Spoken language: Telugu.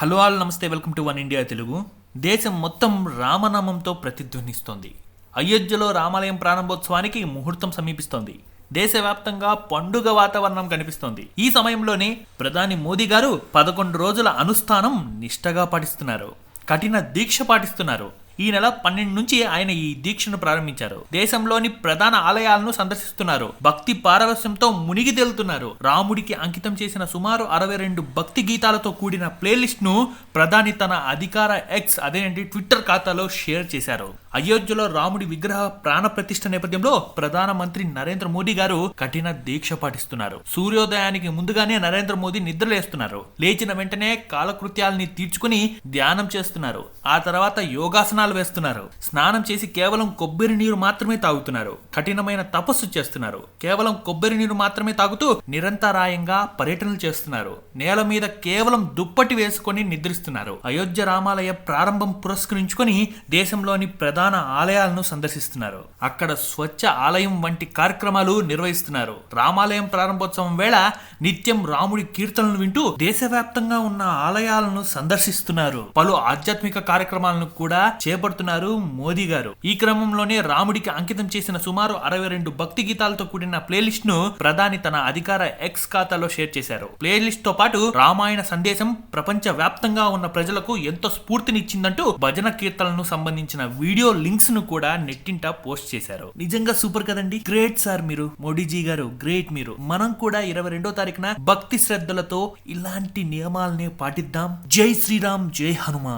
హలో ఆల్ నమస్తే welcome to One India Telugu. దేశం మొత్తం రామనామంతో ప్రతిధ్వనిస్తోంది. అయోధ్యలో రామాలయం ప్రారంభోత్సవానికి ముహూర్తం సమీపిస్తోంది. దేశవ్యాప్తంగా పండుగ వాతావరణం కనిపిస్తోంది. ఈ సమయంలోనే ప్రధాని మోదీ గారు పదకొండు రోజుల అనుష్ఠానం నిష్టగా పాటిస్తున్నారు. కఠిన దీక్ష పాటిస్తున్నారు. ఈ నెల పన్నెండు నుంచి ఆయన ఈ దీక్షను ప్రారంభించారు. దేశంలోని ప్రధాన ఆలయాలను సందర్శిస్తున్నారు. భక్తి పారవస్యంతో మునిగి తేలుతున్నారు. రాముడికి అంకితం చేసిన సుమారు అరవై రెండు భక్తి గీతాలతో కూడిన ప్లేలిస్ట్ను ప్రధాని తన అధికార ఎక్స్ అదేనండి ట్విట్టర్ ఖాతాలో షేర్ చేశారు. అయోధ్యలో రాముడి విగ్రహ ప్రాణ ప్రతిష్ఠ నేపథ్యంలో ప్రధానమంత్రి నరేంద్ర మోదీ గారు కఠిన దీక్ష పాటిస్తున్నారు. సూర్యోదయానికి ముందుగానే నరేంద్ర మోదీ నిద్రలేస్తున్నారు. లేచిన వెంటనే కాలకృత్యాలని తీర్చుకుని ధ్యానం చేస్తున్నారు. ఆ తర్వాత యోగాసనాలు వేస్తున్నారు. స్నానం చేసి కేవలం కొబ్బరి నీరు మాత్రమే తాగుతున్నారు. కఠినమైన తపస్సు చేస్తున్నారు. కేవలం కొబ్బరి నీరు మాత్రమే తాగుతూ నిరంతరాయంగా పర్యటనలు చేస్తున్నారు. నేల మీద కేవలం దుప్పటి వేసుకొని నిద్రిస్తున్నారు. అయోధ్య రామాలయ ప్రారంభం పురస్కరించుకొని దేశంలోని ప్రధాన ఆలయాలను సందర్శిస్తున్నారు. అక్కడ స్వచ్ఛ ఆలయం వంటి కార్యక్రమాలు నిర్వహిస్తున్నారు. రామాలయం ప్రారంభోత్సవం వేళ నిత్యం రాముడి కీర్తనలు వింటూ దేశవ్యాప్తంగా ఉన్న ఆలయాలను సందర్శిస్తున్నారు. పలు ఆధ్యాత్మిక కార్యక్రమాలను కూడా చేపడుతున్నారు మోదీ గారు. ఈ క్రమంలోనే రాముడికి అంకితం చేసిన సుమారు అరవై రెండు భక్తి గీతాలతో కూడిన ప్లేలిస్ట్ను ప్రధాని తన అధికార ఎక్స్ ఖాతాలో షేర్ చేశారు. ప్లేలిస్ట్తో పాటు రామాయణ సందేశం ప్రపంచ వ్యాప్తంగా ఉన్న ప్రజలకు ఎంతో స్ఫూర్తినిచ్చిందంటూ భజన కీర్తనలకు సంబంధించిన వీడియో లింక్స్ను కూడా నెట్టింట పోస్ట్ చేశారు. నిజంగా సూపర్ కదండి? గ్రేట్ సార్ మీరు. మోడీజీ గారు గ్రేట్ మీరు. మనం కూడా ఇరవై రెండో తారీఖున భక్తి శ్రద్ధలతో ఇలాంటి నియమాలని పాటిద్దాం. జై శ్రీరామ్ జై హనుమాన్.